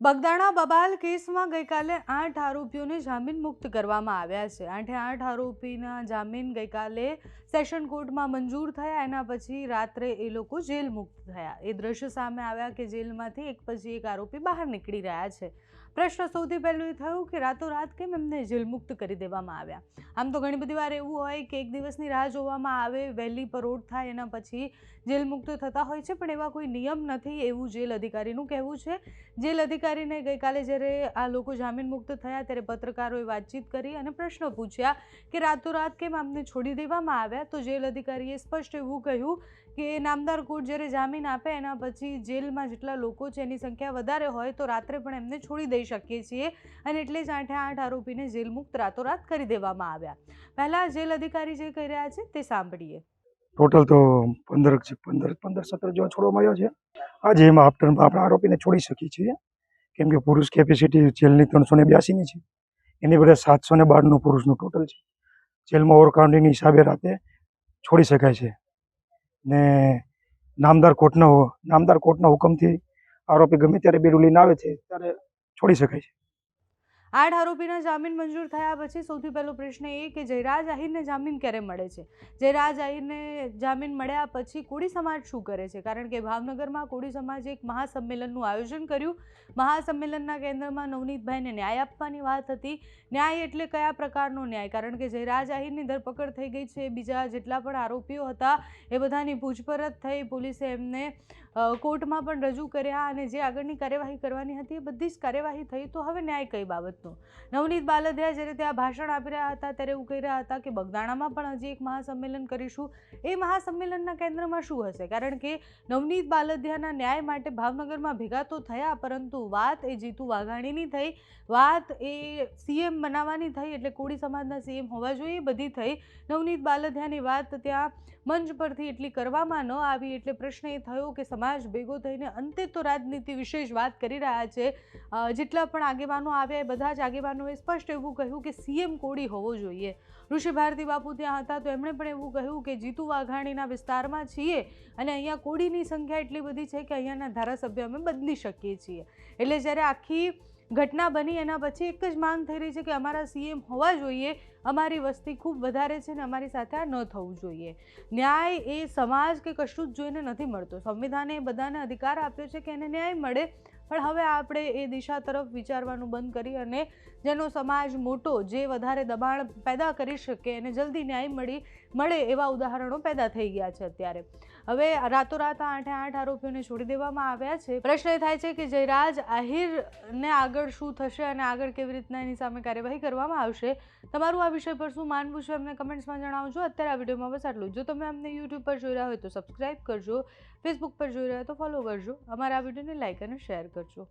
બગદાણા બબાલ કેસમાં ગઈકાલે આઠ આરોપીઓને જામીન મુક્ત કરવામાં આવ્યા છે. આઠે આઠ આરોપીના જામીન ગઈકાલે સેશન કોર્ટમાં મંજૂર થયા. એના પછી રાત્રે એ લોકો જેલ મુક્ત થયા. એ દ્રશ્ય સામે આવ્યા કે જેલમાંથી એક પછી એક આરોપી બહાર નીકળી રહ્યા છે. પ્રશ્ન સૌથી પહેલું એ થયું કે રાતોરાત કેમ એમને જેલ મુક્ત કરી દેવામાં આવ્યા? આમ તો ઘણી બધી વાર એવું હોય કે એક દિવસની રાહ જોવામાં આવે, વહેલી પરોઢ થાય, એના પછી જેલ મુક્ત થતા હોય છે, પણ એવા કોઈ નિયમ નથી. એવું જેલ અધિકારીનું કહેવું છે. જેલ અધિકારીને ગઈકાલે જ્યારે આ લોકો જામીન મુક્ત થયા ત્યારે પત્રકારોએ વાતચીત કરી અને પ્રશ્નો પૂછ્યા કે રાતોરાત કેમ આમને છોડી દેવામાં આવ્યા, તો જેલ અધિકારીએ સ્પષ્ટ એવું કહ્યું કે નામદાર કોર્ટ જ્યારે જામીન આપે, એના પછી જેલમાં જેટલા લોકો છે એની સંખ્યા વધારે હોય, તો રાત્રે પણ એમને છોડી દઈ શકીએ છીએ અને એટલે જ આઠે આઠ આરોપીને જેલ મુક્ત રાતોરાત કરી દેવામાં આવ્યા. પહેલાં જેલ અધિકારી જે કહી રહ્યા છે તે સાંભળીએ. ટોટલ તો પંદર પંદર પંદર, સત્તર જેવા છોડવામાં આવ્યો છે. આજે એમાં આફ્ટરમાં આપણે આરોપીને છોડી શકીએ છીએ. કેમ કે પુરુષ કેપેસિટી જેલની ત્રણસો ને બ્યાસીની છે. એની બધા સાતસો ને બારનું પુરુષનું ટોટલ છે. જેલમાં ઓવરકાઉન્ટિંગની હિસાબે રાતે છોડી શકાય છે. ને નામદાર કોર્ટના નામદાર કોર્ટના હુકમથી આરોપી ગમે ત્યારે બેડું લઈને આવે છે, ત્યારે છોડી શકાય છે. આઠ આરોપીના જામીન મંજૂર થયા પછી સૌથી પહેલો પ્રશ્ન એ કે જયરાજ આહિરને જામીન ક્યારે મળે છે? જયરાજ આહિરને જામીન મળ્યા પછી કોળી સમાજ શું કરે છે? કારણ કે ભાવનગરમાં કોળી સમાજે એક મહાસંમેલનનું આયોજન કર્યું. મહાસંમેલનના કેન્દ્રમાં નવનીતભાઈને ન્યાય આપવાની વાત હતી. ન્યાય એટલે કયા પ્રકારનો ન્યાય? કારણ કે જયરાજ આહિરની ધરપકડ થઈ ગઈ છે. બીજા જેટલા પણ આરોપીઓ હતા, એ બધાની પૂછપરછ થઈ. પોલીસે એમને કોર્ટમાં પણ રજૂ કર્યા અને જે આગળની કાર્યવાહી કરવાની હતી એ બધી જ કાર્યવાહી થઈ. તો હવે ન્યાય કઈ બાબતનો નવનીત બાલદિયા જ્યારે ત્યાં ભાષણ આપી રહ્યા હતા, ત્યારે એવું કહી રહ્યા હતા કે બગદાણામાં પણ હજી એક મહાસંમેલન કરીશું. એ મહાસંમેલનના કેન્દ્રમાં શું હશે? કારણ કે નવનીત બાલદિયાના ન્યાય માટે ભાવનગરમાં ભેગા તો થયા, પરંતુ વાત એ જીતુ વાઘાણીની થઈ. વાત એ સીએમ બનાવવાની થઈ, એટલે કોળી સમાજના સીએમ હોવા જોઈએ બધી થઈ. નવનીત બાલદિયાની વાત ત્યાં મંચ પરથી એટલી કરવામાં ન આવી, એટલે પ્રશ્ન એ થયો કે સમાજ ભેગો થઈને અંતે તો રાજનીતિ વિશે જ વાત કરી રહ્યા છે. જેટલા પણ આગેવાનો આવ્યા એ બધા જ આગેવાનોએ સ્પષ્ટ એવું કહ્યું કે સીએમ કોડી હોવો જોઈએ. ઋષિ ભારતી બાપુ ત્યાં હતા તો એમણે પણ એવું કહ્યું કે જીતુ વાઘાણીના વિસ્તારમાં છીએ અને અહીંયા કોડીની સંખ્યા એટલી બધી છે કે અહીંયાના ધારાસભ્ય અમે બદલી શકીએ છીએ. એટલે જ્યારે આખી ઘટના બની એના પછી એક જ માંગ થઈ રહી છે કે અમારા સીએમ હોવા જોઈએ. અમારી વસ્તી ખૂબ વધારે છે ને અમારી સાથે આ ન થવું જોઈએ. ન્યાય એ સમાજ કે કશું જ જોઈને નથી મળતો. સંવિધાને બધાને અધિકાર આપ્યો છે કે એને ન્યાય મળે પણ હવે આપણે એ દિશા તરફ વિચારવાનું બંધ કરી અને જેનો સમાજ મોટો, જે વધારે દબાણ પેદા કરી શકે એને જલ્દી ન્યાય મળી, મળે એવા ઉદાહરણો પેદા થઈ ગયા છે અત્યારે. હવે રાતોરાત આઠે આઠ આરોપીઓને છોડી દેવામાં આવ્યા છે. પ્રશ્ન એ થાય છે કે જયરાજ આહિરને આગળ શું થશે અને આગળ કેવી રીતના એની સામે કાર્યવાહી કરવામાં આવશે? તમારું આ વિષય પર શું માનવું છે? અમને કમેન્ટ્સમાં જણાવજો. અત્યારે આ વિડીયોમાં બસ આટલું જો. તમે અમને યુટ્યુબ પર જોઈ રહ્યા હોય તો સબસ્ક્રાઇબ કરજો ફેસબુક પર જોઈ રહ્યા તો ફોલો કરજો. અમારા આ વિડીયોને લાઇક અને શેર કરજો